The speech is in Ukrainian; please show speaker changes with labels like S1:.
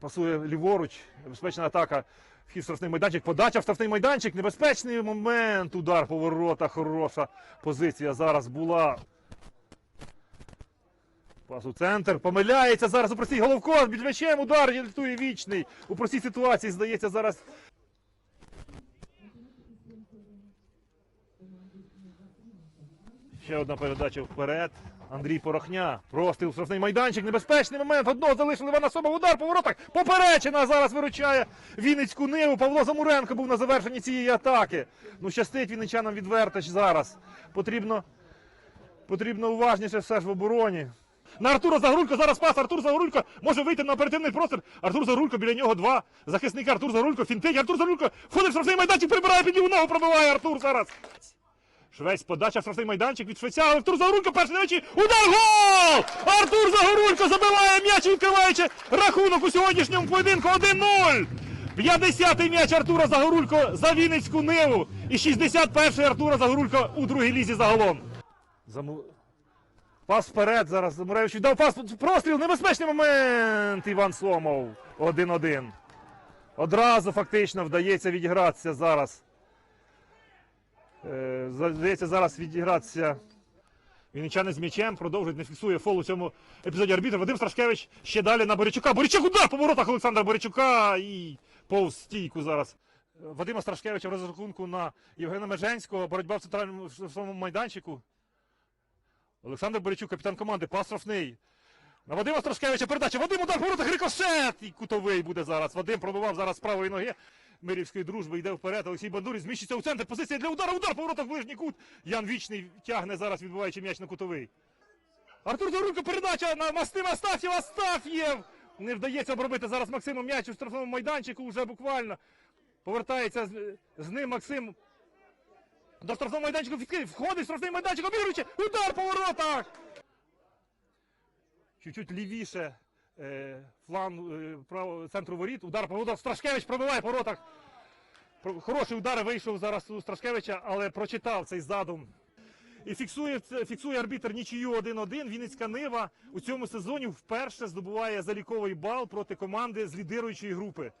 S1: Пасує ліворуч, небезпечна атака. Вхід штрафний майданчик, подача в штрафний майданчик, небезпечний момент, удар по воротах, хороша позиція зараз була. Пас у центр, помиляється зараз у простій головко, під м'ячем удар рятує вічний. У простій ситуації, здається, зараз Ще одна передача вперед. Андрій Порохня. Простий штрафний майданчик. Небезпечний момент. Одного залишили Івана Соба. Удар по воротах. Поперечена. зараз виручає Вінницьку ниву. Павло Замуренко був на завершенні цієї атаки. Ну, щастить вінничанам відвертач зараз. Потрібно, потрібно уважніше все ж в обороні. На Артура Загорулько зараз пас. Артур Загорулько може вийти на оперативний простір. Артур Загорулько біля нього два. Захисника Артур Загорулько фінтить. Артур Загорулько входить в штрафний майданчик, прибирає під ліву ногу, пробиває Артур зараз. Швець, подача в штрафний майданчик від Швеця. Артур Загорулько, перший м'ячі. Удар гол! Артур Загорулько забиває м'яч, відкриваючи рахунок у сьогоднішньому поєдинку 1-0. 50-й м'яч Артура Загорулько за Вінницьку Ниву. І 61-й Артура Загорулько у другій лізі загалом. Пас вперед зараз. Замуревич віддав пас. Простріл. Небезпечний момент. Іван Сомов. 1-1. Одразу фактично вдається відігратися зараз. Е, Здається, зараз відігратися. Вінничани з м'ячем продовжують, не фіксує фол у цьому епізоді арбітр. Вадим Страшкевич ще далі на Борячука. Борячук удар по воротах Олександра Борячука і повз стійку зараз. Вадима Страшкевича в розрахунку на Євгена Меженського. Боротьба в центральному штрафному майданчику. Олександр Борячук, капітан команди, пас штрафний. На Вадима Страшкевича передача. Вадим удар воротах, рикошет! І кутовий буде зараз. Вадим пробивав зараз з правої ноги. Мирівської дружби йде вперед. Олексій Бандурі зміщиться у центр. Позиція для удара. Удар по воротах ближній кут. Ян Вічний тягне зараз, відбуваючи м'яч на кутовий. Артур Загорулько передача на Мастим Астаф'єв. Астаф'єв! Не вдається обробити зараз Максиму м'яч у штрафному майданчику вже буквально. Повертається з ним Максим. До штрафного майданчику відкрив. Входить штрафний майданчик, обігруючи. Удар по воротах! Чуть-чуть лівіше е, флан е, право, центру воріт. Удар по воротах. Страшкевич пробиває по воротах. Хороший удар вийшов зараз у Страшкевича, але прочитав цей задум. І фіксує, це- фіксує арбітр нічию 1-1. Вінницька Нива у цьому сезоні вперше здобуває заліковий бал проти команди з лідируючої групи.